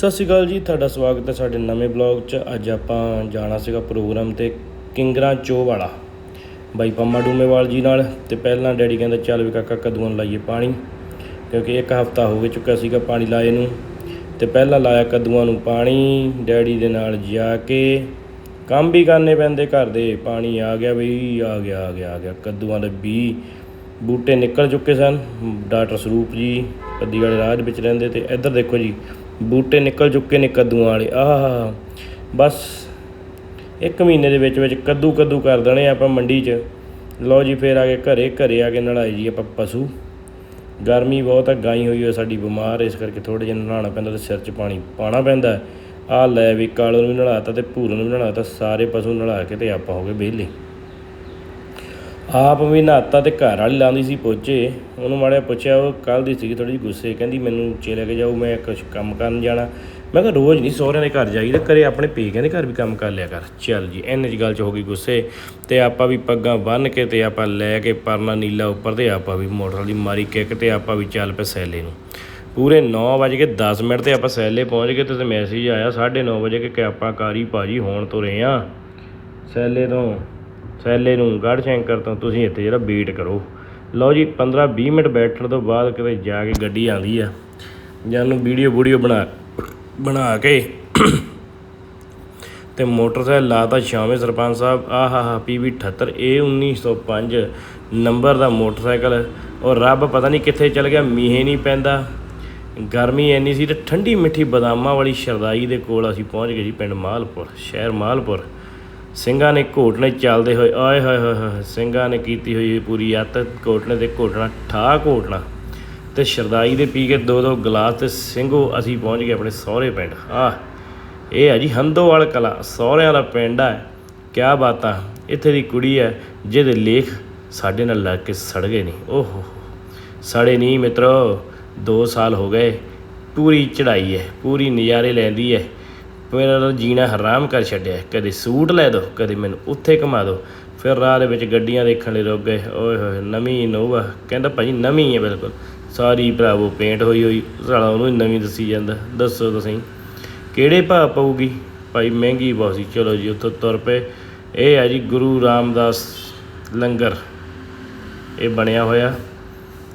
ਸਤਿ ਸ਼੍ਰੀ ਅਕਾਲ ਜੀ, ਤੁਹਾਡਾ ਸਵਾਗਤ ਹੈ ਸਾਡੇ ਨਵੇਂ ਬਲੌਗ 'ਚ। ਅੱਜ ਆਪਾਂ ਜਾਣਾ ਸੀਗਾ ਪ੍ਰੋਗਰਾਮ ਤੇ ਕਿੰਗਰਾਂ ਚੋ ਵਾਲਾ, ਬਾਈ ਪੰਮਾ ਡੂਮੇਵਾਲ ਜੀ ਨਾਲ ਤੇ ਪਹਿਲਾਂ ਡੈਡੀ ਕਹਿੰਦਾ, ਚੱਲ ਵੀ ਕਾਕਾ ਕਦੂਆਂ ਨੂੰ ਲਾਈਏ ਪਾਣੀ। ਕਿਉਂਕਿ ਇੱਕ ਹਫਤਾ ਹੋ ਗਿਆ ਚੁੱਕਾ ਸੀਗਾ ਪਾਣੀ ਲਾਏ ਨੂੰ ਤੇ ਪਹਿਲਾਂ ਲਾਇਆ ਕਦੂਆਂ ਨੂੰ ਪਾਣੀ, ਡੈਡੀ ਦੇ ਨਾਲ ਜਾ ਕੇ ਕੰਮ ਵੀ ਕਰਨੇ ਪੈਂਦੇ ਘਰ ਦੇ। ਪਾਣੀ ਆ ਗਿਆ ਬਈ, ਆ ਗਿਆ ਆ ਗਿਆ ਆ ਗਿਆ। ਕਦੂਆਂ ਦੇ ਵੀ ਬੂਟੇ ਨਿਕਲ ਚੁੱਕੇ ਸਨ। ਡਾਕਟਰ ਸਰੂਪ ਜੀ ਪੱਦੀ ਵਾਲੇ ਰਾਜ ਵਿੱਚ ਰਹਿੰਦੇ ਤੇ ਇੱਧਰ ਦੇਖੋ ਜੀ ਬੂਟੇ ਨਿਕਲ ਚੁੱਕੇ ਨੇ ਕੱਦੂਆਂ ਵਾਲੇ, ਆਹ, ਬਸ ਇੱਕ ਮਹੀਨੇ ਦੇ ਵਿੱਚ ਵਿੱਚ ਕੱਦੂ ਕੱਦੂ ਕਰ ਦੇਣੇ ਆਪਾਂ ਮੰਡੀ 'ਚ। ਲਓ ਜੀ, ਫੇਰ ਆ ਕੇ ਘਰੇ ਘਰੇ ਆ ਕੇ ਨਲਾਈ ਜੀ ਆਪਾਂ ਪਸ਼ੂ। ਗਰਮੀ ਬਹੁਤ ਆ, ਗਾਈ ਹੋਈ ਹੈ ਸਾਡੀ ਬਿਮਾਰ, ਇਸ ਕਰਕੇ ਥੋੜੇ ਜਿਹਾ ਨਹਾਉਣਾ ਪੈਂਦਾ ਤੇ ਸਿਰ 'ਚ ਪਾਣੀ ਪਾਣਾ ਪੈਂਦਾ। ਆ ਲੈ ਵੀ ਕਾਲੂ ਨੂੰ ਵੀ ਨਲਾਤਾ ਤੇ ਭੂਰ ਨੂੰ ਵੀ ਨਲਾਤਾ ਸਾਰੇ ਪਸ਼ੂ ਨਲਾ ਕੇ ਤੇ ਆਪਾਂ ਹੋ ਗਏ ਵਿਹਲੇ। ਆਪ ਵੀ ਨਹਾਤਾ ਤੇ ਘਰ ਵਾਲੀ ਲਾਉਂਦੀ ਸੀ ਪੋਚੇ। ਉਹਨੂੰ ਮਾੜਿਆ ਪੁੱਛਿਆ, ਉਹ ਕੱਲ ਦੀ ਸੀਗੀ ਥੋੜੀ ਜਿਹੀ ਗੁੱਸੇ, ਕਹਿੰਦੀ ਮੈਨੂੰ ਚੇ ਕੇ ਜਾਓ, ਮੈਂ ਕੁਝ ਕੰਮ ਕਰਨ ਜਾਣਾ। ਮੈਂ ਕਿਹਾ ਰੋਜ਼ ਨਹੀਂ, ਸਹੁਰਿਆਂ ਦੇ ਘਰ ਜਾਈਦਾ, ਘਰੇ ਆਪਣੇ ਪੇਕਿਆਂ ਦੇ ਘਰ ਵੀ ਕੰਮ ਕਰ ਲਿਆ ਕਰ। ਚੱਲ ਜੀ, ਇੰਨੇ ਚ ਗੱਲ ਚ ਹੋ ਗਈ ਗੁੱਸੇ। ਤੇ ਆਪਾਂ ਵੀ ਪੱਗਾਂ ਬੰਨ ਕੇ ਤੇ ਆਪਾਂ ਲੈ ਕੇ ਪਰਨਾ ਨੀਲਾ ਉੱਪਰ ਤੇ ਆਪਾਂ ਵੀ ਮੋਟਰ ਦੀ ਮਾਰੀ ਕਿੱਕ ਤੇ ਆਪਾਂ ਵੀ ਚੱਲ ਪਏ ਸੈਲੇ ਨੂੰ। ਪੂਰੇ 9:10 ਮਿੰਟ ਤੇ ਆਪਾਂ ਸੈਲੇ ਪਹੁੰਚ ਗਏ ਤੇ ਮੈਸੇਜ ਆਇਆ 9:30 ਵਜੇ ਕਿ ਆਪਾਂ ਕਾਰੀ ਭਾਜੀ ਹੋਣ ਤੋਂ ਰਹੇ ਆ। ਸੈਲੇ ਤੋਂ ਸੈਲੇ ਨੂੰ ਗੜ ਸ਼ੰਕਰ ਤੋਂ ਤੁਸੀਂ ਇੱਥੇ ਜਿਹੜਾ ਵੇਟ ਕਰੋ। ਲਓ ਜੀ 15 20 ਮਿੰਟ ਬੈਠਣ ਤੋਂ ਬਾਅਦ ਕਿਤੇ ਜਾ ਕੇ ਗੱਡੀ ਆਂਦੀ ਆ। ਜਾਂ ਜਾਨੂੰ ਵੀਡੀਓ ਵੀਡੀਓ ਬਣਾ ਬਣਾ ਕੇ ਤੇ ਮੋਟਰਸਾਈਕਲ ਲਾਤਾ ਸ਼ਾਮੇ ਸਰਪੰਚ ਸਾਹਿਬ, ਆਹਾ ਹਾ ਪੀਵੀ 78 ਇਹ 1905 ਨੰਬਰ ਦਾ ਮੋਟਰਸਾਈਕਲ। ਔਰ ਰੱਬ ਪਤਾ ਨਹੀਂ ਕਿੱਥੇ ਚਲ ਗਿਆ, ਮੀਂਹ ਨਹੀਂ ਪੈਂਦਾ। ਗਰਮੀ ਐਨੀ ਸੀ ਤੇ ਠੰਡੀ ਮਿੱਠੀ ਬਦਾਮਾਂ ਵਾਲੀ ਸ਼ਰਦਾਈ ਦੇ ਕੋਲ ਅਸੀਂ ਪਹੁੰਚ ਗਏ ਜੀ, ਪਿੰਡ ਮਾਲਪੁਰ, ਸ਼ਹਿਰ ਮਾਲਪੁਰ। ਸਿੰਘਾਂ ਨੇ ਘੋਟਣੇ ਚੱਲਦੇ ਹੋਏ, ਆਏ ਹਾਏ ਹਾਏ ਹਾਏ ਸਿੰਘਾਂ ਨੇ ਕੀਤੀ ਹੋਈ ਪੂਰੀ ਅੱਤ, ਘੋਟਣੇ ਤੇ ਘੋਟਣਾ ਠਾ ਘੋਟਣਾ। ਤੇ ਸ਼ਰਦਾਈ ਦੇ ਪੀ ਕੇ ਦੋ ਦੋ ਗਲਾਸ ਤੇ ਸਿੰਘੋ ਅਸੀਂ ਪਹੁੰਚ ਗਏ ਆਪਣੇ ਸਹੁਰੇ ਪਿੰਡ। ਆਹ, ਇਹ ਹੈ ਜੀ ਹੰਦੋਵਾਲ ਕਲਾ, ਸਹੁਰਿਆਂ ਦਾ ਪਿੰਡ ਹੈ। ਕਿਆ ਬਾਤਾਂ, ਇੱਥੇ ਦੀ ਕੁੜੀ ਹੈ, ਜਿਹਦੇ ਲੇਖ ਸਾਡੇ ਨਾਲ ਲੱਗ ਕੇ ਸੜ ਗਏ ਨੇ। ਓਹੋ ਸੜੇ ਨਹੀਂ ਮਿੱਤਰੋ 2 ਸਾਲ ਹੋ ਗਏ, ਪੂਰੀ ਚੜਾਈ ਹੈ, ਪੂਰੀ ਨਜ਼ਾਰੇ ਲੈਂਦੀ ਹੈ। ਮੇਰਾ ਤਾਂ ਜੀਣਾ ਹਰਾਮ ਕਰ ਛੱਡਿਆ। ਕਦੇ ਸੂਟ ਲੈ ਦੋ, ਕਦੇ ਮੈਨੂੰ ਉੱਥੇ ਘੁਮਾ ਦੋ। ਫਿਰ ਰਾਹ ਦੇ ਵਿੱਚ ਗੱਡੀਆਂ ਦੇਖਣ ਲਈ ਰੁਕ ਗਏ। ਓਏ ਹੋਏ, ਨਵੀਂ ਨੋਵਾ ਕਹਿੰਦਾ ਭਾਜੀ ਨਵੀਂ ਹੈ ਬਿਲਕੁਲ। ਸਾਰੀ ਭਰਾਵੋ ਪੇਂਟ ਹੋਈ ਹੋਈ। ਸਾਲਾ ਉਹਨੂੰ ਨਵੀਂ ਦੱਸੀ ਜਾਂਦਾ। ਦੱਸੋ ਤੁਸੀਂ, ਕਿਹੜੇ ਭਾਅ ਪਊਗੀ? ਭਾਈ ਮਹਿੰਗੀ ਬਹੁਤ ਸੀ। ਚਲੋ ਜੀ, ਉੱਥੋਂ ਤੁਰ ਪਏ। ਇਹ ਆ ਜੀ ਗੁਰੂ ਰਾਮਦਾਸ ਲੰਗਰ। ਇਹ ਬਣਿਆ ਹੋਇਆ।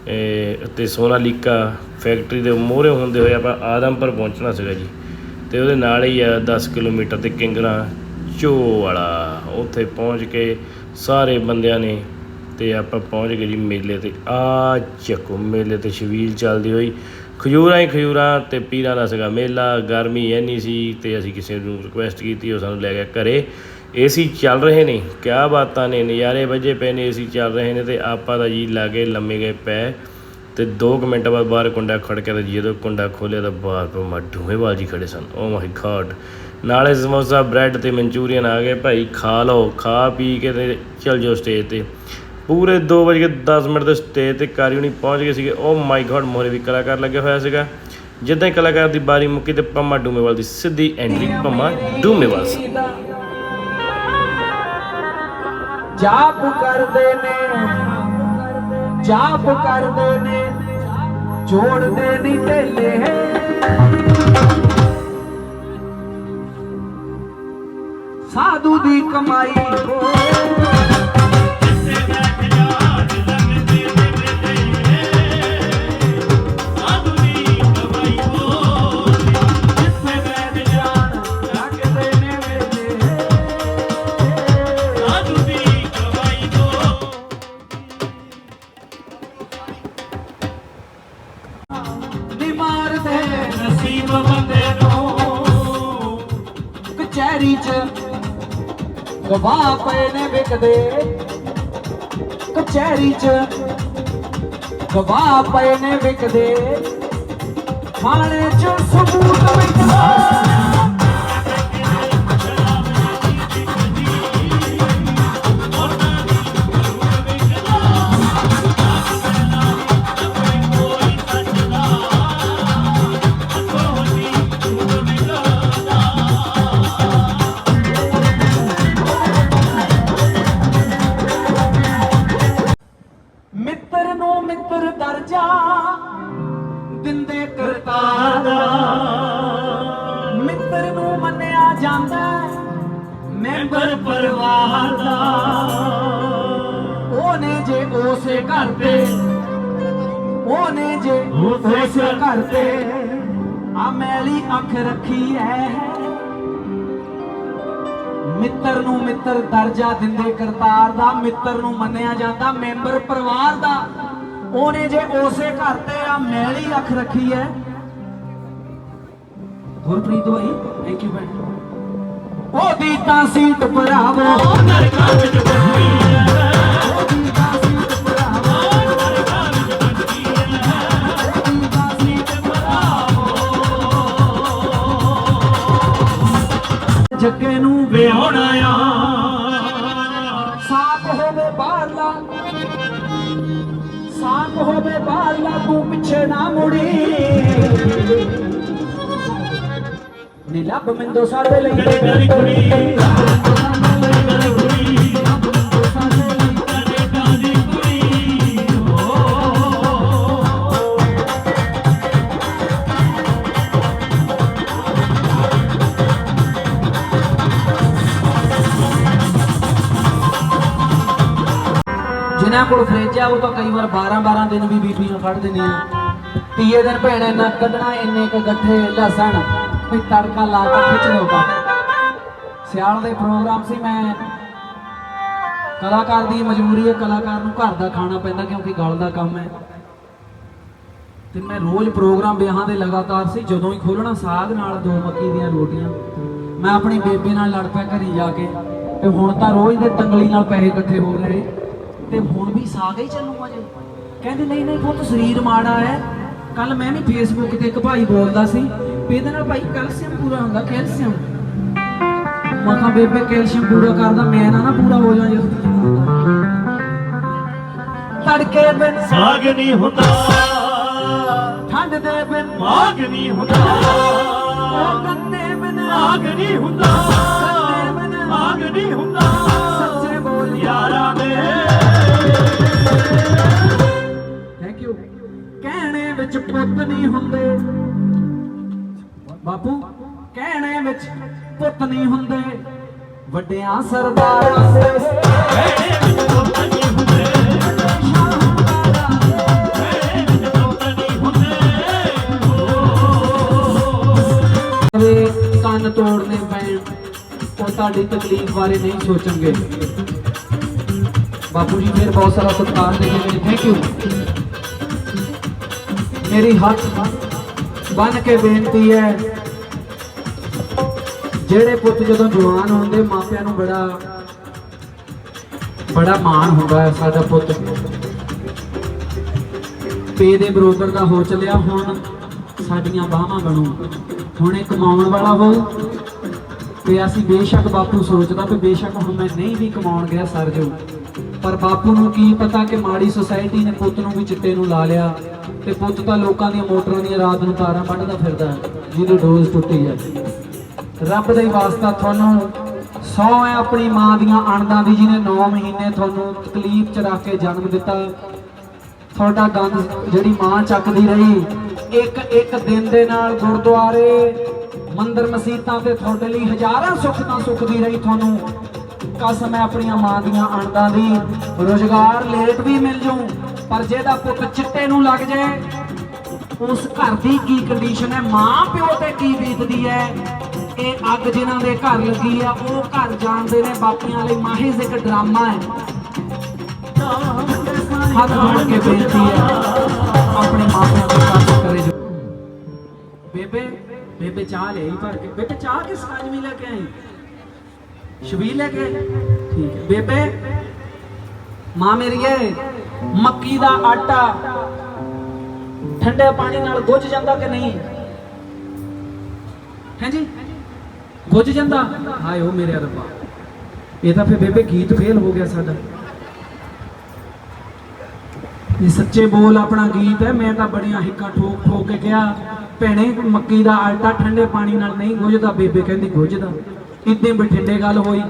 ਇਹ, ਤੇ ਸੋਨਾਲੀਕਾ ਫੈਕਟਰੀ ਦੇ ਮੋਹਰੇ ਹੁੰਦੇ ਹੋਏ ਆਪਾਂ ਆਦਮਪੁਰ ਪਹੁੰਚਣਾ ਸੀਗਾ ਜੀ। ਤੇ ਉਹਦੇ ਨਾਲ ਹੀ ਆ 10 ਕਿਲੋਮੀਟਰ ਤੇ ਕਿੰਗਰਾ ਚੋ ਵਾਲਾ। ਉੱਥੇ ਪਹੁੰਚ ਕੇ ਸਾਰੇ ਬੰਦਿਆਂ ਨੇ ਤੇ ਆਪਾਂ ਪਹੁੰਚ ਗਏ ਜੀ ਮੇਲੇ ਤੇ। ਆ ਚੱਕੋ, ਮੇਲੇ ਤੇ ਛਬੀਲ ਚੱਲਦੀ ਹੋਈ। ਖਜੂਰਾਂ ਹੀ ਖਜੂਰਾਂ ਤੇ ਪੀਰਾਂ ਦਾ ਸੀਗਾ ਮੇਲਾ। ਗਰਮੀ ਐਨੀ ਸੀ ਤੇ ਅਸੀਂ ਕਿਸੇ ਨੂੰ ਰਿਕੁਐਸਟ ਕੀਤੀ, ਉਹ ਸਾਨੂੰ ਲੈ ਗਿਆ ਘਰੇ। ਏਸੀ ਚੱਲ ਰਹੇ ਨੇ, ਕਿਆ ਬਾਤਾਂ ਨੇ, ਨਜ਼ਾਰੇ ਵੱਜੇ ਪਏ ਨੇ, ਏਸੀ ਚੱਲ ਰਹੇ ਨੇ ਤੇ ਆਪਾਂ ਦਾ ਜੀ ਲਾਗੇ ਲੰਮੇ ਗਏ ਪੈ ਤੇ 2 ਮਿੰਟ ਬਾਅਦ ਬਾਹਰ ਕੁੰਡਾ ਖੜਕਿਆ ਤੇ ਜਦੋਂ ਕੁੰਡਾ ਖੋਲਿਆ ਤਾਂ ਬਾਹਰ ਤੋਂ ਮਾ ਢੂਹੇਵਾਲ ਖੜੇ ਸਨ। ਓ ਮਾਈ ਗॉड ਨਾਲੇ ਸਮੋਸਾ, ਬ੍ਰੈਡ ਤੇ ਮਨਚੂਰੀਅਨ ਆ ਗਏ। ਭਾਈ ਖਾ ਲਓ, ਖਾ ਪੀ ਕੇ ਤੇ ਚੱਲ ਜਾਓ ਸਟੇਜ ਤੇ। ਪੂਰੇ 2 ਵਜੇ 10 ਮਿੰਟ ਦੇ ਸਟੇਜ ਤੇ ਕਾਰੀ ਹੁਣੀ ਪਹੁੰਚ ਗਏ ਸੀਗੇ। ਓ ਮਾਈ ਗॉड ਮੋਰੇ ਵੀ ਕਲਾਕਾਰ ਲੱਗਿਆ ਹੋਇਆ ਸੀਗਾ। ਜਿੱਦਾਂ ਹੀ ਕਲਾਕਾਰ ਦੀ ਬਾਰੀ ਮੁੱਕੀ ਤੇ ਪੰਮਾ ਡੂਮੇਵਾਲ ਦੀ ਸਿੱਧੀ ਐਂਟਰੀ ਪੰਮਾ ਡੂਮੇਵਾਲ ਸੀ। ਜਾਪ ਕਰਦੇ ਨੇ। ਜਾਪ ਕਰਦੇ ਨੇ। ਜੋੜਦੇ ਨਹੀਂ ਢੇਲੇ ਸਾਧੂ ਦੀ ਕਮਾਈ ਹੋ। ਗਵਾਹ ਪਏ ਨੇ ਵਿਕਦੇ। ਥਾਣੇ 'ਚ ਸਬੂਤ ਵਿਕਦਾ ਉਸੇ ਘਰ ਤੇ ਆ ਮੈਲੀ ਅੱਖ ਰੱਖੀ ਐ। ਮਿੱਤਰ ਨੂੰ ਮਿੱਤਰ ਦਰਜਾ ਦਿੰਦੇ ਕਰਤਾਰ ਦਾ, ਮਿੱਤਰ ਨੂੰ ਮੰਨਿਆ ਜਾਂਦਾ ਮੈਂਬਰ ਪਰਿਵਾਰ ਦਾ। ਉਹਨੇ ਜੇ ਉਸੇ ਘਰ ਤੇ ਆ ਮੈਲੀ ਅੱਖ ਰੱਖੀ ਐ। ਗੁਰਪ੍ਰੀਤ ਭਾਈ ਥੈਂਕ ਯੂ ਭੈਣ ਉਹਦੀ ਤਾਂ ਸੀਟ ਭਰਾਵੋ। ਨਰਕਾਂ ਵਿੱਚ ਬੰਦੀ ਐ। ਜੱਗੇ ਨੂੰ ਵਿਆਹਣਾ ਆ। ਸਾਥ ਹੋਵੇ ਬਾਹਰਲਾ ਸਾਥ ਹੋਵੇ ਬਾਹਰਲਾ ਤੂੰ ਪਿੱਛੇ ਨਾ ਮੁੜੀ। ਨੀ ਲੱਭ ਮਿੰਦੋ ਸਾਡੇ ਲਈ। ਤੇਰੀ ਕੁੜੀ। ਜਿਨ੍ਹਾਂ ਕੋਲ ਫ੍ਰਿਜ ਆ, ਉਹ ਤਾਂ ਕਈ ਵਾਰ 12 12 ਦਿਨ ਵੀ ਬੀਬੀਆਂ ਕੱਢ ਦਿੰਦੀਆਂ ਤੀਏ ਦਿਨ ਭੈਣੇ, ਨਾ ਕੱਢਣਾ ਇੰਨੇ ਕ ਗੱਠੇ ਲਸਣ, ਵੀ ਤੜਕਾ ਲਾ ਕੇ ਖਿੱਚ ਲਓ ਸਿਆਲ ਦੇ ਪ੍ਰੋਗਰਾਮ ਸੀ, ਮੈਂ ਕਲਾਕਾਰ ਦੀ ਮਜਬੂਰੀ ਹੈ, ਕਲਾਕਾਰ ਨੂੰ ਘਰ ਦਾ ਖਾਣਾ ਪੈਂਦਾ ਕਿਉਂਕਿ ਗਲ ਦਾ ਕੰਮ ਹੈ। ਤੇ ਮੈਂ ਰੋਜ਼ ਪ੍ਰੋਗਰਾਮ ਵਿਆਹਾਂ ਦੇ ਲਗਾਤਾਰ ਸੀ, ਜਦੋਂ ਹੀ ਖੋਲਣਾ ਸਾਗ ਨਾਲ ਦੋ ਮੱਕੀ ਦੀਆਂ ਰੋਟੀਆਂ। ਮੈਂ ਆਪਣੀ ਬੇਬੇ ਨਾਲ ਲੜ ਪਿਆ ਘਰੀ ਜਾ ਕੇ, ਤੇ ਹੁਣ ਤਾਂ ਰੋਜ਼ ਦੇ ਤੰਗਲੀ ਨਾਲ ਪੈਸੇ ਇਕੱਠੇ ਹੋ ਰਹੇ। ਤੇ ਹੁਣ ਵੀ ਸਾਗ ਹੀ ਚੱਲੂਗਾ ਜੇ। ਕਹਿੰਦੇ ਨਹੀਂ ਨਹੀਂ ਬਹੁਤ ਸਰੀਰ ਮਾੜਾ ਹੈ। ਕੱਲ ਮੈਂ ਵੀ ਫੇਸਬੁੱਕ ਤੇ ਇੱਕ ਭਾਈ ਬੋਲਦਾ ਸੀ ਵੀ ਇਹਦੇ ਨਾਲ ਭਾਈ ਕੈਲਸ਼ੀਅਮ ਪੂਰਾ ਹੁੰਦਾ ਕੈਲਸ਼ੀਅਮ। ਮੈਂ ਕਿਹਾ ਬੇਬੇ ਕੈਲਸ਼ੀਅਮ ਪੂਰਾ ਕਰਦਾ ਮੈਂ ਨਾ ਨਾ ਪੂਰਾ ਹੋ ਜਾ ਜਦੋਂ ਤੜਕੇ ਬਿਨ ਸਾਗ ਨਹੀਂ ਹੁੰਦਾ। ਠੰਡ ਦੇ ਬਿਨ ਮਾਗ ਨਹੀਂ ਹੁੰਦਾ। ਕੰਨੇ ਬਿਨ ਮਾਗ ਨਹੀਂ ਹੁੰਦਾ। ਮਾਗ ਨਹੀਂ ਹੁੰਦਾ। ਸੱਚੇ ਬੋਲ ਯਾਰਾਂ ਦੇ ਥੈਂਕ ਯੂ ਕਹਿਣੇ ਵਿੱਚ ਪੁੱਤ ਨਹੀਂ ਹੁੰਦੇ। ਬਾਪੂ, ਕਹਿਣੇ ਵਿੱਚ ਪੁੱਤ ਨਹੀਂ ਹੁੰਦੇ। ਵੱਡਿਆਂ ਸਰਦਾਰਾਂ ਦੇ ਭੈਣੇ ਵਿੱਚ ਪੁੱਤ ਨਹੀਂ ਹੁੰਦੇ। ਕੰਨ ਤੋੜਨੇ ਪੈਣ, ਉਹ ਤੁਹਾਡੀ ਤਕਲੀਫ ਬਾਰੇ ਨਹੀਂ ਸੋਚਣਗੇ। ਬਾਪੂ ਜੀ ਮੇਰੇ ਬਹੁਤ ਸਾਰਾ ਸਤਿਕਾਰ ਦੇ ਕੇ ਥੈਂਕ ਯੂ ਮੇਰੀ ਹੱਥ ਬੰਨ ਕੇ ਬੇਨਤੀ ਹੈ, ਜਿਹੜੇ ਪੁੱਤ ਜਦੋਂ ਜਵਾਨ ਹੁੰਦੇ, ਮਾਪਿਆਂ ਨੂੰ ਬੜਾ ਬੜਾ ਮਾਣ ਹੁੰਦਾ ਹੈ ਸਾਡਾ ਪੁੱਤ। ਪੇ ਦੇ ਬਰੋਬਰ ਦਾ ਹੋ ਚੱਲਿਆ, ਹੁਣ ਸਾਡੀਆਂ ਬਾਹਾਂ ਬਣੂ। ਹੁਣ ਇਹ ਕਮਾਉਣ ਵਾਲਾ ਹੋਊ ਤੇ ਅਸੀਂ ਬੇਸ਼ੱਕ ਬਾਪੂ ਸੋਚਦਾ ਕਿ ਬੇਸ਼ੱਕ ਹੁਣ ਮੈਂ ਨਹੀਂ ਵੀ ਕਮਾਉਣ ਗਿਆ, ਸਰ ਜੋ। ਪਰ ਬਾਪੂ ਨੂੰ ਕੀ ਪਤਾ ਕਿ ਮਾੜੀ ਸੁਸਾਇਟੀ ਨੇ ਪੁੱਤ ਨੂੰ ਵੀ ਚਿੱਟੇ ਨੂੰ ਲਾ ਲਿਆ ਤੇ ਪੁੱਤ ਤਾਂ ਲੋਕਾਂ ਦੀਆਂ ਮੋਟਰਾਂ ਦੀਆਂ ਰਾਤ ਨੂੰ ਤਾਰਾਂ ਵੱਢਦਾ ਫਿਰਦਾ ਹੈ, ਜਿਹਦੀ ਡੋਜ਼ ਟੁੱਟੀ ਹੈ। ਰੱਬ ਦੇ ਵਾਸਤਾ ਤੁਹਾਨੂੰ ਸੌ ਹੈ ਆਪਣੀ ਮਾਂ ਦੀਆਂ ਅਣਦਾਂ ਦੀ ਜਿਹਨੇ 9 ਮਹੀਨੇ ਤੁਹਾਨੂੰ ਤਕਲੀਫ ਚ ਰੱਖ ਕੇ ਜਨਮ ਦਿੱਤਾ। ਤੁਹਾਡਾ ਗੰਦ ਜਿਹੜੀ ਮਾਂ ਚੱਕਦੀ ਰਹੀ ਇੱਕ ਇੱਕ ਦਿਨ ਦੇ ਨਾਲ ਗੁਰਦੁਆਰੇ ਮੰਦਰ ਮਸੀਤਾਂ ਤੇ ਤੁਹਾਡੇ ਲਈ ਹਜ਼ਾਰਾਂ ਸੁੱਖ ਤਾਂ ਸੁੱਖਦੀ ਰਹੀ ਤੁਹਾਨੂੰ। ਕਸਮ ਹੈ ਆਪਣੀਆਂ ਮਾਂ ਦੀਆਂ ਅਣਦਾਂ ਦੀ ਰੋਜ਼ਗਾਰ ਲੇਟ ਵੀ ਮਿਲ ਜੂ, ਪਰ ਜਿਹਦਾ ਪੁੱਤ ਚਿੱਟੇ ਨੂੰ ਲੱਗ ਜਾਏ ਉਸ ਘਰ ਦੀ ਕੀ ਕੰਡੀਸ਼ਨ ਹੈ? ਮਾਂ ਪਿਓ ਤੇ ਕੀ ਬੀਤਦੀ ਹੈ? ਇਹ ਅੱਗ ਜਿਨ੍ਹਾਂ ਦੇ ਘਰ ਲੱਗੀ ਆ, ਉਹ ਘਰ ਜਾਣਦੇ ਨੇ, ਬਾਪੀਆਂ ਲਈ ਮਾਹਿਜ਼ ਇੱਕ ਡਰਾਮਾ ਹੈ। ਹੱਥ ਜੋੜ ਕੇ ਬੇਨਤੀ ਹੈ, ਆਪਣੇ ਮਾਪਿਆਂ ਤੋਂ ਕਾਸ ਕਰੇ ਜੋ ਬੇਬੇ ਬੇਬੇ ਚਾਹ ਲਈ ਭਰ ਕੇ। ਬੇਬੇ ਚਾਹ ਕਿਸ ਕਾਜਮੀ ਲੈ ਕੇ ਆਈ? ਸ਼ਬੀਲ ਲੈ ਕੇ ਠੀਕ ਹੈ। ਬੇਬੇ, ਮਾਂ ਮੇਰੀਏ ਮੱਕੀ ਦਾ ਆਟਾ ਠੰਡੇ ਪਾਣੀ ਨਾਲ ਗੁੱਝ ਜਾਂਦਾ ਕਿ ਨਹੀਂ? ਹਾਂਜੀ ਗੁੱਝ ਜਾਂਦਾ? ਹਾਏ ਓ ਮੇਰੇ ਰੱਬਾ। ਇਹ ਤਾਂ ਫਿਰ ਬੇਬੇ ਗੀਤ ਫੇਲ ਹੋ ਗਿਆ ਸਾਡਾ। ਇਹ ਸੱਚੇ ਬੋਲ ਆਪਣਾ ਗੀਤ ਹੈ ਮੈਂ ਤਾਂ ਬੜੀਆਂ ਹਿੱਕਾਂ ਠੋਕ ਠੋਕ ਕੇ ਕਿਹਾ, ਭੈਣੇ, ਮੱਕੀ ਦਾ ਆਟਾ ਠੰਡੇ ਪਾਣੀ ਨਾਲ ਨਹੀਂ ਗੁੱਝਦਾ, ਬੇਬੇ ਕਹਿੰਦੀ ਗੁੱਝਦਾ। ਇਦਾਂ ਬਠਿੰਡੇ ਗੱਲ ਹੋਈ।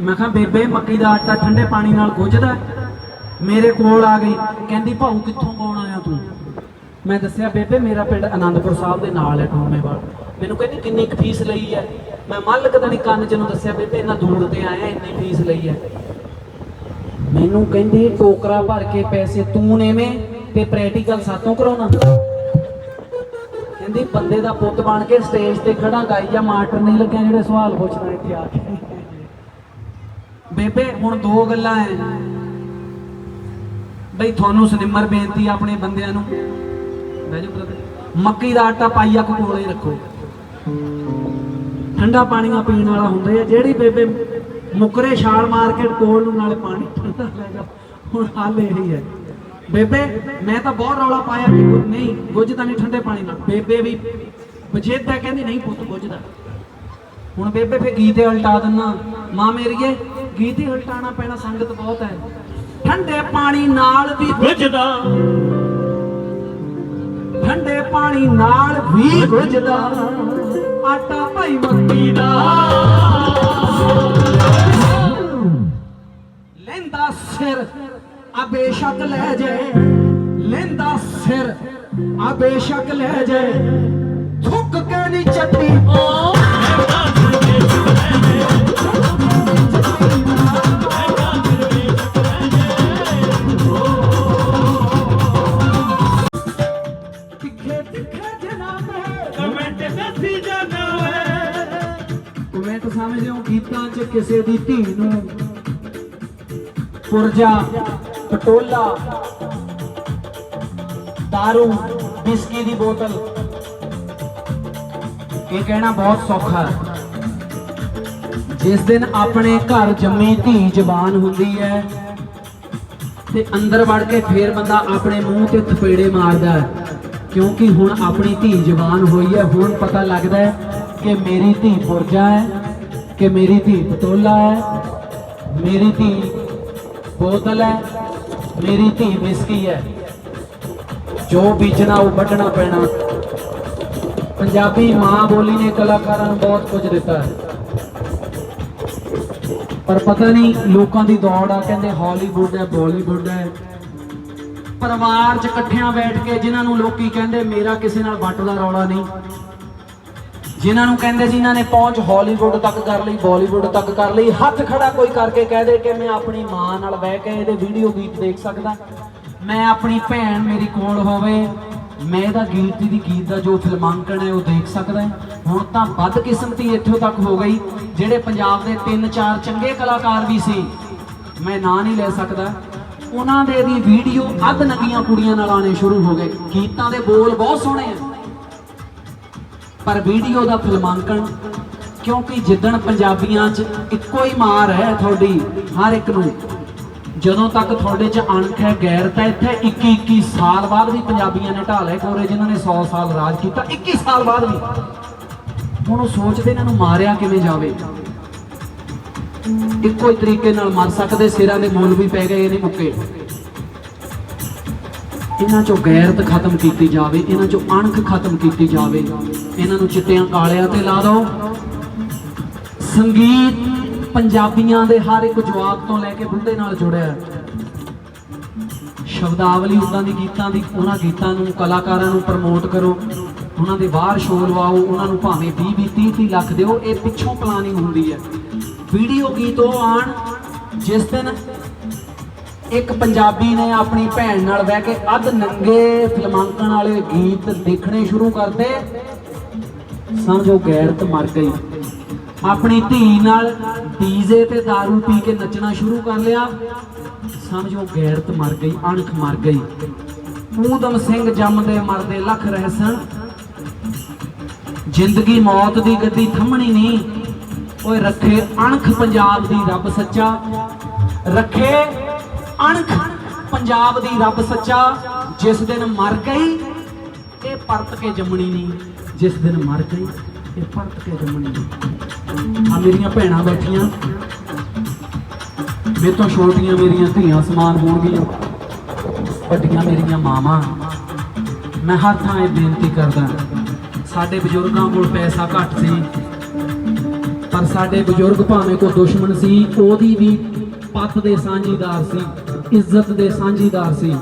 ਮੈਂ ਕਿਹਾ, ਬੇਬੇ, ਮੱਕੀ ਦਾ ਆਟਾ ਠੰਡੇ ਪਾਣੀ ਨਾਲ ਗੁੱਝਦਾ ਮੇਰੇ ਕੋਲ ਆ ਗਈ। ਕਹਿੰਦੀ ਭਾਊ ਕਿੱਥੋਂ ਕੌਣ ਆਇਆ ਤੂੰ? ਮੈਂ ਦੱਸਿਆ, ਬੇਬੇ, ਮੇਰਾ ਪਿੰਡ ਆਨੰਦਪੁਰ ਸਾਹਿਬ ਦੇ ਨਾਲ ਹੈ ਟੋਮੇਵਾਲ ਮੈਨੂੰ ਕਹਿੰਦੀ, ਕਿੰਨੀ ਕੁ ਫੀਸ ਲਈ ਹੈ? ਮੈਂ ਮੱਲ ਕਦਾਂ ਨਹੀਂ ਕੰਨ ਚ ਨੂੰ ਦੱਸਿਆ, ਬੇਬੇ, ਇੰਨਾ ਦੂਰ ਤੇ ਆਇਆ, ਇੰਨੀ ਫੀਸ ਲਈ ਹੈ। ਮੈਨੂੰ ਕਹਿੰਦੀ, ਟੋਕਰਾ ਭਰ ਕੇ ਪੈਸੇ ਤੂੰ ਨੇਵੇਂ ਤੇ ਪ੍ਰੈਕਟੀਕਲ ਸਾਤੋਂ ਕਰਾਉਣਾ? ਕਹਿੰਦੀ, ਬੰਦੇ ਦਾ ਪੁੱਤ ਬਣ ਕੇ ਸਟੇਜ ਤੇ ਖੜਾ ਗਾਈ ਜਾਂ ਮਾਸਟਰ ਨਹੀਂ ਲੱਗਿਆ ਜਿਹੜੇ ਸਵਾਲ ਪੁੱਛਦਾ ਇੱਥੇ ਆ ਕੇ? ਬੇਬੇ, ਹੁਣ ਦੋ ਗੱਲਾਂ ਐ। ਬਈ, ਤੁਹਾਨੂੰ ਸਨਿਮਰ ਬੇਨਤੀ ਆਪਣੇ ਬੰਦਿਆਂ ਨੂੰ। ਬਹਿ ਜਾਓ brother। ਮੱਕੀ ਦਾ ਆਟਾ ਪਾਈਆ ਕੋਲੇ ਰੱਖੋ। ਠੰਡਾ ਪਾਣੀਆਂ ਪੀਣ ਵਾਲਾ ਹੁੰਦਾ ਹੈ ਜਿਹੜੀ ਬੇਬੇ ਮੁਕਰੇ ਛਾਲ ਮਾਰ ਕੇ ਕੋਲ ਨੂੰ ਨਾਲੇ ਪਾਣੀ ਠੰਡਾ ਲੈ ਜਾ। ਹੁਣ ਹਾਲ ਇਹੀ ਹੈ ਬੇਬੇ ਮੈਂ ਤਾਂ ਬਹੁਤ ਰੌਲਾ ਪਾਇਆ ਕਿ ਨਹੀਂ ਤਾਂ ਨਹੀਂ ਠੰਡੇ ਪਾਣੀ ਨਾਲ। ਬੇਬੇ ਵੀ ਬਜੇਤਾ ਕਹਿੰਦੀ ਨਹੀਂ ਪੁੱਤ ਗੁੱਝਦਾ ਹੁਣ ਬੇਬੇ ਫੇ ਗੀਤੇ ਉਲਟਾ ਦਿੰਨਾ। ਮਾਂ ਮੇਰੀਏ ਗੀਤੇ ਉਲਟਾਣਾ ਪੈਣਾ ਸੰਗਤ ਬਹੁਤ ਹੈ। ਠੰਡੇ ਪਾਣੀ ਨਾਲ ਵੀ ਗੁੱਜਦਾ ਠੰਡੇ ਪਾਣੀ ਨਾਲ ਵੀ ਗੁੱਝਦਾ ਆਟਾ ਭਾਈ ਮੱਕੀ ਦਾ। ਬੇਸ਼ੱਕ ਲੈ ਜੇ ਲੈਂਦਾ ਸਿਰ ਆ ਬੇਸ਼ੱਕ ਲੈ ਜੇ। ਥੁੱਕ ਕੇ ਨਹੀਂ ਚੱਟੀ ਸਮਝਦੇ ਹੋ ਗੀਤਾਂ 'ਚ ਕਿਸੇ ਦੀ ਧੀ ਨੂੰ ਪੁਰਜਾ ਪਟੋਲਾ दारू ਬਿਸਕੀ ਦੀ ਬੋਤਲ। ਇਹ ਕਹਿਣਾ ਬਹੁਤ ਸੌਖਾ ਹੈ। ਜਿਸ ਦਿਨ ਆਪਣੇ ਘਰ ਜੰਮੀ ਧੀ ਜ਼ਬਾਨ ਹੁੰਦੀ ਹੈ ਤੇ ਅੰਦਰ ਵੜ ਕੇ ਫੇਰ ਬੰਦਾ ਆਪਣੇ ਮੂੰਹ ਤੇ ਥਪੇੜੇ ਮਾਰਦਾ ਹੈ, ਕਿਉਂਕਿ ਹੁਣ ਆਪਣੀ ਧੀ ਜਬਾਨ ਹੋਈ ਹੈ, ਹੁਣ ਪਤਾ ਲੱਗਦਾ ਹੈ ਕਿ ਮੇਰੀ ਧੀ ਪੁਰਜਾ ਹੈ, ਕਿ ਮੇਰੀ ਧੀ ਪਟੋਲਾ ਹੈ, ਮੇਰੀ ਧੀ ਬੋਤਲ ਹੈ ਮੇਰੀ ਧੀ ਮਿਸਕੀ ਹੈ। ਜੋ ਬੀਜਣਾ ਉਹ ਵੱਢਣਾ ਪੈਣਾ। ਪੰਜਾਬੀ ਮਾਂ ਬੋਲੀ ਨੇ ਕਲਾਕਾਰਾਂ ਨੂੰ ਬਹੁਤ ਕੁਝ ਦਿੱਤਾ ਹੈ। ਪਰ ਪਤਾ ਨਹੀਂ ਲੋਕਾਂ ਦੀ ਦੌੜ ਆ, ਕਹਿੰਦੇ ਹਾਲੀਵੁੱਡ ਹੈ, ਬਾਲੀਵੁੱਡ ਹੈ। ਪਰਿਵਾਰ 'ਚ ਇਕੱਠਿਆਂ ਬੈਠ ਕੇ ਜਿਨ੍ਹਾਂ ਨੂੰ ਲੋਕੀ ਕਹਿੰਦੇ, ਮੇਰਾ ਕਿਸੇ ਨਾਲ ਵੱਟ ਦਾ ਰੌਲਾ ਨਹੀਂ। ਜਿਨ੍ਹਾਂ ਨੂੰ ਕਹਿੰਦੇ ਜਿਨ੍ਹਾਂ ਨੇ ਪਹੁੰਚ ਹਾਲੀਵੁੱਡ ਤੱਕ ਕਰ ਲਈ ਬਾਲੀਵੁੱਡ ਤੱਕ ਕਰ ਲਈ। ਹੱਥ ਖੜਾ ਕੋਈ ਕਰਕੇ ਕਹਿ ਦੇ ਕਿ ਮੈਂ ਆਪਣੀ ਮਾਂ ਨਾਲ ਬਹਿ ਕੇ ਇਹਦੇ ਵੀਡੀਓ ਗੀਤ ਦੇਖ ਸਕਦਾ। ਮੈਂ ਆਪਣੀ ਭੈਣ ਮੇਰੀ ਕੋਲ ਹੋਵੇ, ਮੈਂ ਇਹਦਾ ਗੀਤ ਦੀ ਗੀਤ ਦਾ ਜੋ ਫਿਲਮਾਂਕਣ ਹੈ ਉਹ ਦੇਖ ਸਕਦਾ ਹੈ। ਹੁਣ ਤਾਂ ਵੱਧ ਕਿਸਮਤੀ ਇੱਥੋਂ ਤੱਕ ਹੋ ਗਈ, ਜਿਹੜੇ ਪੰਜਾਬ ਦੇ ਤਿੰਨ ਚਾਰ ਚੰਗੇ ਕਲਾਕਾਰ ਵੀ ਸੀ, ਮੈਂ ਨਾਂ ਨਹੀਂ ਲੈ ਸਕਦਾ। ਉਹਨਾਂ ਦੇ ਦੀ ਵੀਡੀਓ ਅੱਧ ਨੰਗੀਆਂ ਕੁੜੀਆਂ ਨਾਲ ਆਣੇ ਸ਼ੁਰੂ ਹੋ ਗਏ। ਗੀਤਾਂ ਦੇ ਬੋਲ ਬਹੁਤ ਸੋਹਣੇ ਆ। ਪਰ ਵੀਡੀਓ ਦਾ ਫਿਲਮਾਂਕਣ, ਕਿਉਂਕਿ ਜਿੱਦਣ ਪੰਜਾਬੀਆਂ 'ਚ ਇੱਕੋ ਹੀ ਮਾਰ ਹੈ ਤੁਹਾਡੀ ਹਰ ਇੱਕ ਨੂੰ, ਜਦੋਂ ਤੱਕ ਤੁਹਾਡੇ 'ਚ ਅਣਖ ਹੈ, ਗੈਰਤ ਹੈ, ਇੱਥੇ 21 21 ਸਾਲ ਬਾਅਦ ਵੀ ਪੰਜਾਬੀਆਂ ਨੇ ਢਾਲੇ ਕੋਰੇ ਜਿਨ੍ਹਾਂ ਨੇ 100 ਸਾਲ ਰਾਜ ਕੀਤਾ 21 ਸਾਲ ਬਾਅਦ ਵੀ। ਹੁਣ ਉਹ ਸੋਚਦੇ ਇਹਨਾਂ ਨੂੰ ਮਾਰਿਆ ਕਿਵੇਂ ਜਾਵੇ? ਇੱਕੋ ਹੀ ਤਰੀਕੇ ਨਾਲ ਮਰ ਸਕਦੇ, ਸਿਰਾਂ ਦੇ ਮੁੱਲ ਵੀ ਪੈ ਗਏ, ਇਹ ਨਹੀਂ ਮੁੱਕੇ। ਇਹਨਾਂ ਚੋਂ ਗੈਰਤ ਖਤਮ ਕੀਤੀ ਜਾਵੇ ਇਹਨਾਂ ਚੋਂ ਅਣਖ ਖਤਮ ਕੀਤੀ ਜਾਵੇ, ਇਹਨਾਂ ਨੂੰ ਚਿੱਟਿਆਂ ਕਾਲਿਆਂ ਤੇ ਲਾ ਦਿਓ। ਸੰਗੀਤ ਪੰਜਾਬੀਆਂ ਦੇ ਹਰ ਇੱਕ ਜਵਾਬ ਤੋਂ ਲੈ ਕੇ ਬੁੱਢੇ ਨਾਲ ਜੁੜਿਆ ਹੈ। ਸ਼ਬਦਾਵਲੀ ਉਦਾਂ ਦੀ ਗੀਤਾਂ ਦੀ, ਉਹਨਾਂ ਗੀਤਾਂ ਨੂੰ, ਕਲਾਕਾਰਾਂ ਨੂੰ ਪ੍ਰਮੋਟ ਕਰੋ। ਉਹਨਾਂ ਦੇ ਬਾਹਰ ਸ਼ੋਅ ਲਵਾਓ, ਉਹਨਾਂ ਨੂੰ ਭਾਵੇਂ 20 20 30 30 ਲੱਖ ਦਿਓ, ਇਹ ਪਿੱਛੋਂ ਪਲਾਨਿੰਗ ਹੁੰਦੀ ਹੈ। ਵੀਡੀਓ ਗੀਤ ਉਹ ਆਣ, ਜਿਸ ਦਿਨ ਇੱਕ ਪੰਜਾਬੀ ਨੇ ਆਪਣੀ ਭੈਣ ਨਾਲ ਬਹਿ ਕੇ ਅੱਧ ਨੰਗੇ ਫਿਲਮਾਂਕਣ ਵਾਲੇ ਗੀਤ ਦੇਖਣੇ ਸ਼ੁਰੂ ਕਰਤੇ। ਸਮਝੋ ਗੈਰਤ ਮਰ ਗਈ। ਆਪਣੀ ਧੀ ਨਾਲ ਡੀਜ਼ੇ ਤੇ दारू ਪੀ ਕੇ ਨੱਚਣਾ ਸ਼ੁਰੂ ਕਰ ਲਿਆ। ਸਮਝੋ ਗੈਰਤ ਮਰ ਗਈ, ਅਣਖ ਮਰ ਗਈ। ਊਦਮ ਸਿੰਘ ਜੰਮਦੇ ਮਰਦੇ ਲੱਖ ਰਹਿਸਣ। ਜ਼ਿੰਦਗੀ ਮੌਤ ਦੀ ਗੱਡੀ ਥੰਮਣੀ ਨਹੀਂ ਓਏ ਰੱਖੇ ਅਣਖ ਪੰਜਾਬ ਦੀ ਰੱਬ ਸੱਚਾ। ਰੱਖੇ ਅਣਖ ਪੰਜਾਬ ਦੀ ਰੱਬ ਸੱਚਾ, ਜਿਸ ਦਿਨ ਮਰ ਗਈ, ਇਹ ਪਰਤ ਕੇ ਜੰਮਣੀ ਨਹੀਂ। ਜਿਸ ਦਿਨ ਮਰ ਗਈ, ਇਹ ਪਰਤ ਕੇ ਜੰਮਣੀ ਨਹੀਂ। ਆ ਮੇਰੀਆਂ ਭੈਣਾਂ ਬੈਠੀਆਂ। ਮੇਰੇ ਤੋਂ ਛੋਟੀਆਂ ਮੇਰੀਆਂ ਧੀਆਂ ਸਮਾਨ ਹੋਣਗੀਆਂ। ਵੱਡੀਆਂ ਮੇਰੀਆਂ ਮਾਵਾਂ। ਮੈਂ ਹਰ ਥਾਂ ਇਹ ਬੇਨਤੀ ਕਰਦਾ ਸਾਡੇ ਬਜ਼ੁਰਗਾਂ ਕੋਲ ਪੈਸਾ ਘੱਟ ਸੀ, ਪਰ ਸਾਡੇ ਬਜ਼ੁਰਗ ਭਾਵੇਂ ਕੋ ਦੁਸ਼ਮਣ ਸੀ, ਉਹਦੀ ਵੀ ਪੱਤ ਦੇ ਸਾਂਝੀਦਾਰ ਸੀ। ਇੱਜ਼ਤ ਦੇ ਸਾਂਝੀਦਾਰ ਸੀ।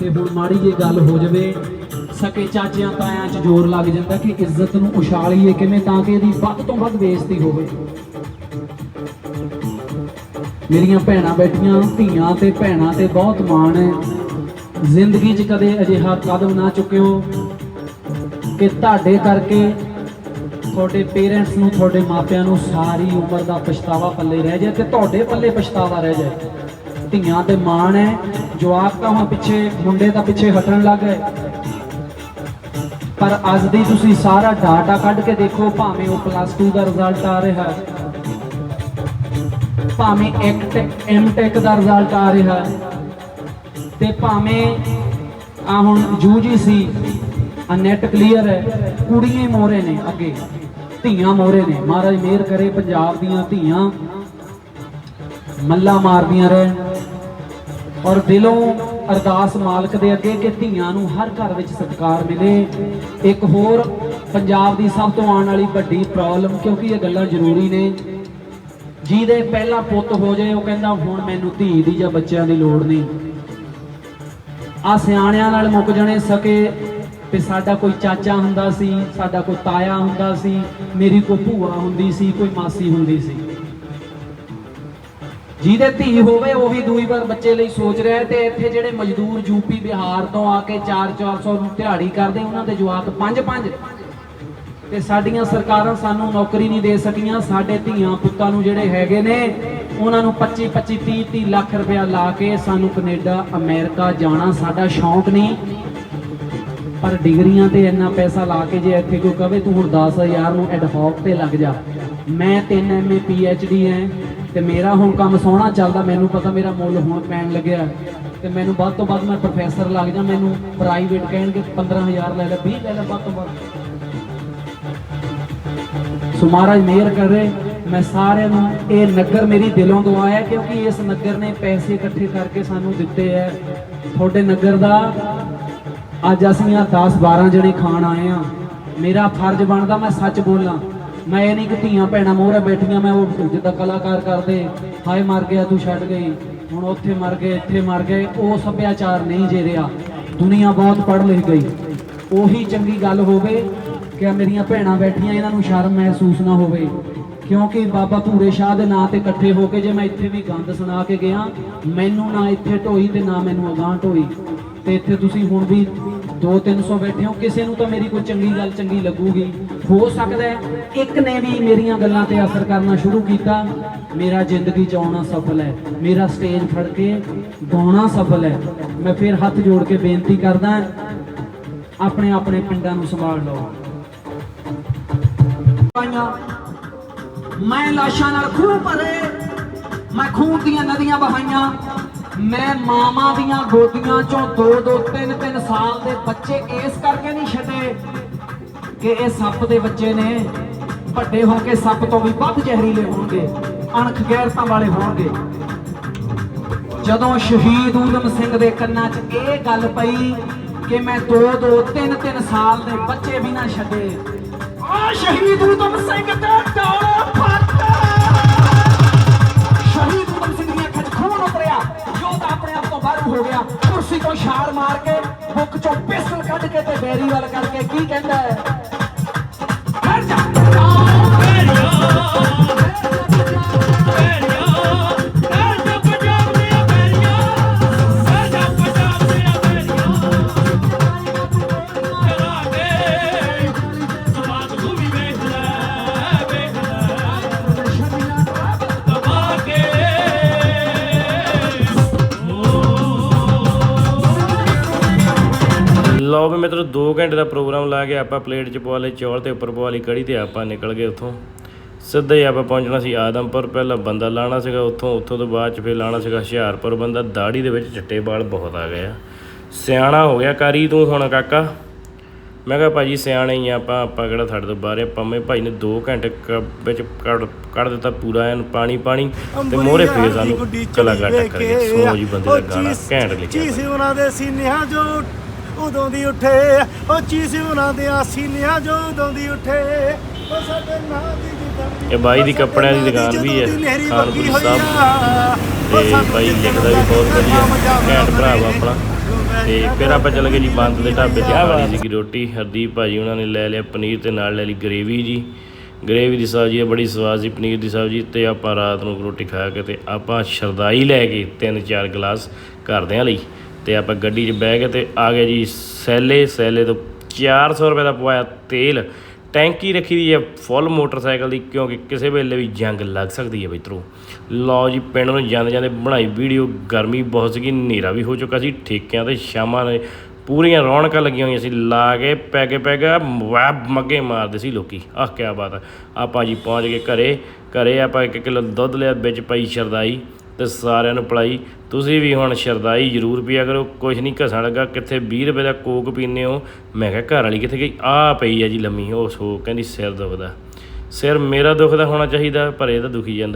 ਤੇ ਹੁਣ ਮਾੜੀ ਜੇ ਗੱਲ ਹੋ ਜਾਵੇ, ਸਕੇ ਚਾਚਿਆਂ ਤਾਇਆਂ 'ਚ ਜ਼ੋਰ ਲੱਗ ਜਾਂਦਾ ਕਿ ਇੱਜ਼ਤ ਨੂੰ ਉਛਾਲੀਏ ਕਿਵੇਂ ਤਾਂ ਕਿ ਇਹਦੀ ਵੱਧ ਤੋਂ ਵੱਧ ਬੇਇੱਜ਼ਤੀ ਹੋਵੇ। ਮੇਰੀਆਂ ਭੈਣਾਂ ਬੈਠੀਆਂ, ਧੀਆਂ ਤੇ ਭੈਣਾਂ ਤੇ ਬਹੁਤ ਮਾਣ ਹੈ। ਜ਼ਿੰਦਗੀ 'ਚ ਕਦੇ ਅਜਿਹਾ ਕਦਮ ਨਾ ਚੁੱਕਿਓ ਕਿ ਤੁਹਾਡੇ ਕਰਕੇ ਤੁਹਾਡੇ ਪੇਰੈਂਟਸ ਨੂੰ, ਤੁਹਾਡੇ ਮਾਪਿਆਂ ਨੂੰ ਸਾਰੀ ਉਮਰ ਦਾ ਪਛਤਾਵਾ ਪੱਲੇ ਰਹਿ ਜਾਏ ਤੇ ਤੁਹਾਡੇ ਪੱਲੇ ਪਛਤਾਵਾ ਰਹਿ ਜਾਏ। ਧੀਆਂ ਤੇ ਮਾਣ ਹੈ। ਜਵਾਬ ਤਾਂ ਹੁਣ ਪਿੱਛੇ, ਮੁੰਡੇ ਤਾਂ ਪਿੱਛੇ ਹਟਣ ਲੱਗ ਗਏ। ਪਰ ਅੱਜ ਦੀ ਤੁਸੀਂ ਸਾਰਾ ਡਾਟਾ ਕੱਢ ਕੇ ਦੇਖੋ, ਭਾਵੇਂ ਉਹ ਪਲੱਸ 2 ਦਾ ਰਿਜ਼ਲਟ ਆ ਰਿਹਾ ਭਾਵੇਂ ਐਕਟ ਐਮਟੈਕ ਦਾ ਰਿਜ਼ਲਟ ਆ ਰਿਹਾ ਤੇ ਭਾਵੇਂ ਆ ਹੁਣ ਯੂਜੀਸੀ ਆ ਨੈਟ ਕਲੀਅਰ ਹੈ। ਕੁੜੀਆਂ ਮੋਰੇ ਨੇ ਅੱਗੇ, ਧੀਆਂ ਮੋਰੇ ਨੇ। ਮਹਾਰਾਜ ਮਿਹਰ ਕਰੇ ਪੰਜਾਬ ਦੀਆਂ ਧੀਆਂ। ਮੱਲਾ ਮਾਰਦੀਆਂ ਰਹਿਣ। ਔਰ ਦਿਲੋਂ ਅਰਦਾਸ ਮਾਲਕ ਦੇ ਅੱਗੇ ਕਿ ਧੀਆਂ ਨੂੰ ਹਰ ਘਰ ਵਿੱਚ ਸਤਿਕਾਰ ਮਿਲੇ। ਇੱਕ ਹੋਰ ਪੰਜਾਬ ਦੀ ਸਭ ਤੋਂ ਆਉਣ ਵਾਲੀ ਵੱਡੀ ਪ੍ਰੋਬਲਮ ਕਿਉਂਕਿ ਇਹ ਗੱਲਾਂ ਜ਼ਰੂਰੀ ਨੇ। ਜਿਹਦੇ ਪਹਿਲਾ ਪੁੱਤ ਹੋ ਜਾਏ, ਉਹ ਕਹਿੰਦਾ, ਹੁਣ ਮੈਨੂੰ ਧੀ ਦੀ ਜਾਂ ਬੱਚਿਆਂ ਦੀ ਲੋੜ ਨਹੀਂ। ਆ ਸਿਆਣਿਆਂ ਨਾਲ ਮੁੱਕ ਜਾਣੇ ਸਕੇ ਤੇ ਸਾਡਾ ਕੋਈ ਚਾਚਾ ਹੁੰਦਾ ਸੀ, ਸਾਡਾ ਕੋਈ ਤਾਇਆ ਹੁੰਦਾ ਸੀ, ਮੇਰੀ ਕੋਈ ਭੂਆ ਹੁੰਦੀ ਸੀ, ਕੋਈ ਮਾਸੀ ਹੁੰਦੀ ਸੀ। ਜਿਹਦੇ ਧੀ ਹੋਵੇ, ਉਹ ਵੀ ਦੂਈ ਵਾਰ ਬੱਚੇ ਲਈ ਸੋਚ ਰਿਹਾ ਹੈ ਤੇ ਇੱਥੇ ਜਿਹੜੇ ਮਜ਼ਦੂਰ ਯੂਪੀ ਬਿਹਾਰ ਤੋਂ ਆ ਕੇ 4-400 ਨੂੰ ਦਿਹਾੜੀ ਕਰਦੇ, ਉਹਨਾਂ ਦੇ ਜਵਾਕ 5-5 ਤੇ ਸਾਡੀਆਂ ਸਰਕਾਰਾਂ ਸਾਨੂੰ ਨੌਕਰੀ ਨਹੀਂ ਦੇ ਸਕੀਆਂ, ਸਾਡੇ ਧੀਆਂ ਪੁੱਤਾਂ ਨੂੰ ਜਿਹੜੇ ਹੈਗੇ ਨੇ, ਉਹਨਾਂ ਨੂੰ 25 25 30 30 ਲੱਖ ਰੁਪਇਆ ਲਾ ਕੇ ਸਾਨੂੰ ਕੈਨੇਡਾ, ਅਮਰੀਕਾ ਜਾਣਾ ਸਾਡਾ ਸ਼ੌਂਕ ਨਹੀਂ। ਪਰ ਡਿਗਰੀਆਂ ਤੇ ਇੰਨਾ ਪੈਸਾ ਲਾ ਕੇ ਜੇ ਇੱਥੇ ਕੋਈ ਕਵੇ ਤੂੰ ਹੁਣ 10000 ਨੂੰ ਐਡਹੌਕ ਤੇ ਲੱਗ ਜਾ। ਮੈਂ 3 ਐਮਏ ਪੀਐਚਡੀ ਐ। ਤੇ ਮੇਰਾ ਹੁਣ ਕੰਮ ਸੋਹਣਾ ਚੱਲਦਾ, ਮੈਨੂੰ ਪਤਾ ਮੇਰਾ ਮੁੱਲ ਹੁਣ ਪੈਣ ਲੱਗਿਆ। ਤੇ ਮੈਨੂੰ ਵੱਧ ਤੋਂ ਵੱਧ ਮੈਂ ਪ੍ਰੋਫੈਸਰ ਲੱਗ ਜਾ, ਮੈਨੂੰ ਪ੍ਰਾਈਵੇਟ ਕਹਿਣਗੇ 15000 ਲੈ ਲੈ 20 ਲੈ ਲੈ ਵੱਧ ਤੋਂ ਵੱਧ। ਸੋ ਮਹਾਰਾਜ ਮਿਹਰ ਕਰੇ, ਮੈਂ ਸਾਰਿਆਂ ਨੂੰ ਇਹ ਨਗਰ ਮੇਰੀ ਦਿਲੋਂ ਦੁਆ ਹੈ ਕਿਉਂਕਿ ਇਸ ਨਗਰ ਨੇ ਪੈਸੇ ਇਕੱਠੇ ਕਰਕੇ ਸਾਨੂੰ ਦਿੱਤੇ ਹੈ ਤੁਹਾਡੇ ਨਗਰ ਦਾ ਅੱਜ ਅਸੀਂ ਆ 10 12 ਜਣੇ ਖਾਣ ਆਏ ਆ। ਮੇਰਾ ਫਰਜ਼ ਬਣਦਾ ਮੈਂ ਸੱਚ ਬੋਲਾਂ। ਮੈਂ ਇਹ ਨਹੀਂ ਕਿ ਧੀਆਂ ਭੈਣਾਂ ਮੋਹਰੇ ਬੈਠੀਆਂ, ਮੈਂ ਉਹ ਜਿੱਦਾਂ ਕਲਾਕਾਰ ਕਰਦੇ, ਹਾਏ ਮਰ ਗਿਆ, ਤੂੰ ਛੱਡ ਗਈ, ਹੁਣ ਉੱਥੇ ਮਰ ਗਏ, ਇੱਥੇ ਮਰ ਗਏ, ਉਹ ਸੱਭਿਆਚਾਰ ਨਹੀਂ ਜੇ ਰਿਹਾ। ਦੁਨੀਆ ਬਹੁਤ ਪੜ੍ਹ ਲਿਖ ਗਈ। ਉਹੀ ਚੰਗੀ ਗੱਲ ਹੋਵੇ ਕਿ ਮੇਰੀਆਂ ਭੈਣਾਂ ਬੈਠੀਆਂ, ਇਹਨਾਂ ਨੂੰ ਸ਼ਰਮ ਮਹਿਸੂਸ ਨਾ ਹੋਵੇ। ਕਿਉਂਕਿ ਬਾਬਾ ਭੂਰੇ ਸ਼ਾਹ ਦੇ ਨਾਂ ਤੇ ਇਕੱਠੇ ਹੋ ਕੇ ਜੇ ਮੈਂ ਇੱਥੇ ਵੀ ਗੰਦ ਸੁਣਾ ਕੇ ਗਿਆ, ਮੈਨੂੰ ਨਾ ਇੱਥੇ ਢੋਈ ਤੇ ਨਾ ਮੈਨੂੰ ਅਗਾਂਹ ਢੋਈ। ਤੇ ਇੱਥੇ ਤੁਸੀਂ ਹੁਣ ਵੀ 2-300 ਬੈਠੇ ਹੋ, ਕਿਸੇ ਨੂੰ ਤਾਂ ਮੇਰੀ ਕੋਈ ਚੰਗੀ ਗੱਲ ਚੰਗੀ ਲੱਗੂਗੀ। ਹੋ ਸਕਦਾ ਹੈ। ਇੱਕ ਨੇ ਵੀ ਮੇਰੀਆਂ ਗੱਲਾਂ ਤੇ ਅਸਰ ਕਰਨਾ ਸ਼ੁਰੂ ਕੀਤਾ। ਮੇਰਾ ਜ਼ਿੰਦਗੀ ਚ ਆਉਣਾ ਸਫਲ ਹੈ। ਮੇਰਾ ਸਟੇਜ ਫੜ ਕੇ ਗਾਉਣਾ ਸਫਲ ਹੈ। ਮੈਂ ਫਿਰ ਹੱਥ ਜੋੜ ਕੇ ਬੇਨਤੀ ਕਰਦਾ ਆਪਣੇ ਆਪਣੇ ਪਿੰਡਾਂ ਨੂੰ ਸੰਭਾਲ ਲਓ। ਮੈਂ ਲਾਸ਼ਾਂ ਨਾਲ ਖੂਹ ਭਰੇ ਮੈਂ ਖੂਨ ਦੀਆਂ ਨਦੀਆਂ ਵਹਾਈਆਂ। ਮੈਂ ਮਾਵਾਂ ਦੀਆਂ ਗੋਦੀਆਂ ਚੋਂ ਦੋ ਦੋ, ਤਿੰਨ ਤਿੰਨ ਸਾਲ ਦੇ ਬੱਚੇ ਇਸ ਕਰਕੇ ਨਹੀਂ ਛੱਡੇ ਕਿ ਇਹ ਸੱਪ ਦੇ ਬੱਚੇ ਨੇ ਵੱਡੇ ਹੋ ਕੇ ਸੱਪ ਤੋਂ ਵੀ ਵੱਧ ਜ਼ਹਿਰੀਲੇ ਹੋਣਗੇ, ਅਣਖ ਗੈਰਤਾਂ ਵਾਲੇ ਹੋਣਗੇ। ਜਦੋਂ ਸ਼ਹੀਦ ਊਧਮ ਸਿੰਘ ਦੇ ਕੰਨਾਂ 'ਚ ਇਹ ਗੱਲ ਪਈ ਕਿ ਮੈਂ ਦੋ ਦੋ, ਤਿੰਨ ਤਿੰਨ ਸਾਲ ਦੇ ਬੱਚੇ ਵੀ ਨਾ ਛੱਡੇ, ਆ ਸ਼ਹੀਦ ਊਧਮ ਸਿੰਘ ਤੇ ਡੋਲੇ ਫੱਟ! ਸ਼ਹੀਦ ਊਧਮ ਸਿੰਘ ਦੀਆਂ ਅੱਖਾਂ 'ਚ ਖੂਨ ਉਤਰਿਆ ਯੋਧਾ ਆਪਣੇ ਆਪ ਤੋਂ ਬਾਹਰ ਹੋ ਗਿਆ। ਕੁਰਸੀ ਤੋਂ ਛਾਲ ਮਾਰ ਕੇ ਬੁੱਕ 'ਚੋਂ ਪਿਸਟਲ ਕੱਢ ਕੇ ਤੇ ਬੈਰੀ ਵੱਲ ਕਰਕੇ ਕੀ ਕਹਿੰਦਾ ਹੈ? ਮਿੱਤਰੋ 2 ਘੰਟੇ ਦਾ ਪ੍ਰੋਗਰਾਮ ਲਾ ਕੇ ਆਪਾਂ ਪਲੇਟ 'ਚ ਪਵਾ ਲਏ ਚੌਲ ਤੇ ਉੱਪਰ ਪਵਾ ਲਈ ਕੜੀ ਤੇ ਆਪਾਂ ਨਿਕਲ ਗਏ ਉੱਥੋਂ। ਸਿੱਧਾ ਹੀ ਆਪਾਂ ਪਹੁੰਚਣਾ ਸੀ ਆਦਮਪੁਰ। ਪਹਿਲਾਂ ਬੰਦਾ ਲਾਣਾ ਸੀਗਾ ਉੱਥੋਂ ਉੱਥੋਂ ਤੋਂ ਬਾਅਦ 'ਚ ਫਿਰ ਲਾਣਾ ਸੀਗਾ ਹੁਸ਼ਿਆਰਪੁਰ। ਬੰਦਾ ਦਾੜੀ ਦੇ ਵਿੱਚ ਚਿੱਟੇ ਵਾਲ ਬਹੁਤ ਆ ਗਏ ਆ। ਸਿਆਣਾ ਹੋ ਗਿਆ ਕਾਰੀ ਤੂੰ ਹੁਣ ਕਾਕਾ। ਮੈਂ ਕਿਹਾ ਭਾਜੀ ਸਿਆਣੇ ਹੀ ਆਪਾਂ ਆਪਾਂ ਕਿਹੜਾ ਸਾਡੇ ਤੋਂ ਬਾਹਰ ਆ? ਪੰਮੇ ਭਾਈ ਨੇ 2 ਘੰਟੇ ਵਿੱਚ ਕੱਢ ਦਿੱਤਾ ਪੂਰਾ ਐਨ ਪਾਣੀ ਪਾਣੀ ਤੇ ਮੋਹਰੇ ਫੇਰ ਸਾਨੂੰ ਕਲਾਕਾਰ ਟੱਕਰ ਗਿਆ ਸੋਨੂ ਜੀ ਬੰਦੇ ਦਾ ਗਾਣਾ ਘੈਂਟ ਲਿਖਿਆ ਭਾਈ। ਉਹਨਾਂ ਦੇ ਸੀਨਿਆਂ ਜੋ ਉਦੋਂ ਦੀ ਉੱਠੇ ਉਹ ਚੀਸ ਉਹਨਾਂ ਦੇ ਸੀਨਿਆਂ ਜੋ ਉਦੋਂ ਦੀ ਉੱਠੇ ਉਹ ਸਾਡੇ ਨਾਂ ਦੀ ਜਿੱਦਾਂ ਇਹ ਬਾਈ ਦੀ ਕੱਪੜਿਆਂ ਦੀ ਦੁਕਾਨ ਵੀ ਹੈ, ਖਾਨਪੁਰ ਸਾਹਿਬ। ਤੇ ਬਾਈ ਲਿਖਦਾ ਵੀ ਬਹੁਤ ਵਧੀਆ, ਘੈਂਟ ਭਰਾ ਆਪਣਾ। ਤੇ ਫਿਰ ਆਪਾਂ ਚੱਲ ਗਏ ਜੀ ਬੰਦ ਦੇ ਢਾਬੇ ਤੇ। ਖਾਣੀ ਸੀਗੀ ਰੋਟੀ ਹਰਦੀਪ ਭਾਜੀ ਉਹਨਾਂ ਨੇ ਲੈ ਲਿਆ ਪਨੀਰ ਤੇ ਨਾਲ ਲੈ ਲਈ ਗਰੇਵੀ ਜੀ। ਗਰੇਵੀ ਦੀ ਸਬਜ਼ੀ ਹੈ ਬੜੀ ਸਵਾਦ ਸੀ ਪਨੀਰ ਦੀ ਸਬਜ਼ੀ। ਤੇ ਆਪਾਂ ਰਾਤ ਨੂੰ ਰੋਟੀ ਖਾ ਕੇ ਤੇ ਆਪਾਂ ਸ਼ਰਦਾਈ ਲੈ ਕੇ ਤਿੰਨ ਚਾਰ ਗਲਾਸ ਘਰਦਿਆਂ ਲਈ। ਤੇ ਆਪਾਂ ਗੱਡੀ 'ਚ ਬਹਿ ਗਏ ਤੇ ਆ ਗਏ ਜੀ ਸੈਲੇ ਸੈਲੇ ਤੋਂ 400 ਰੁਪਏ ਦਾ ਪਵਾਇਆ ਤੇਲ। ਟੈਂਕੀ ਰੱਖੀ ਦੀ ਹੈ ਫੁੱਲ ਮੋਟਰਸਾਈਕਲ ਦੀ, ਕਿਉਂਕਿ ਕਿਸੇ ਵੇਲੇ ਵੀ ਜੰਗ ਲੱਗ ਸਕਦੀ ਹੈ ਮਿੱਤਰੋ। ਲਓ ਜੀ, ਪਿੰਡ ਨੂੰ ਜਾਂਦੇ ਜਾਂਦੇ ਬਣਾਈ ਵੀਡੀਓ, ਗਰਮੀ ਬਹੁਤ ਸੀਗੀ, ਹਨੇਰਾ ਵੀ ਹੋ ਚੁੱਕਾ ਸੀ, ਠੇਕਿਆਂ ਤੇ ਸ਼ਾਮਾਂ ਨੇ ਪੂਰੀਆਂ ਰੌਣਕਾਂ ਲੱਗੀਆਂ ਹੋਈਆਂ ਸੀ, ਲਾ ਕੇ ਪੈ ਕੇ ਪੈ ਗਿਆ, ਵੈਬ ਮੱਗੇ ਮਾਰਦੇ ਸੀ ਲੋਕੀ। ਆਹ ਕਿਆ ਬਾਤ ਆ ਆਪਾਂ ਜੀ ਪਹੁੰਚ ਗਏ ਘਰੇ ਘਰੇ ਆਪਾਂ 1 ਕਿਲੋ ਦੁੱਧ ਲਿਆ, ਵਿੱਚ ਪਾਈ ਸ਼ਰਦਾਈ। ਤੇ ਸਾਰਿਆਂ ਨੂੰ ਪਲਾਈ। ਤੁਸੀਂ ਵੀ ਹੁਣ ਸ਼ਰਦਾਈ ਜ਼ਰੂਰ ਪੀਆ ਕਰੋ। ਕੁਝ ਨਹੀਂ ਘਸਣ ਲੱਗਾ, ਕਿੱਥੇ 20 ਰੁਪਏ ਦਾ ਕੋਕ ਪੀਨੇ ਹੋ? ਮੈਂ ਕਿਹਾ ਘਰ ਵਾਲੀ ਕਿੱਥੇ ਗਈ? ਆ ਪਈ ਆ ਜੀ ਲੰਮੀ, ਉਹ ਸੋ ਕਹਿੰਦੀ ਸਿਰ ਦੁਖਦਾ। ਸਿਰ ਮੇਰਾ ਦੁਖਦਾ ਹੋਣਾ ਚਾਹੀਦਾ, ਪਰ ਇਹਦਾ ਦੁਖੀ ਜਾਂਦਾ।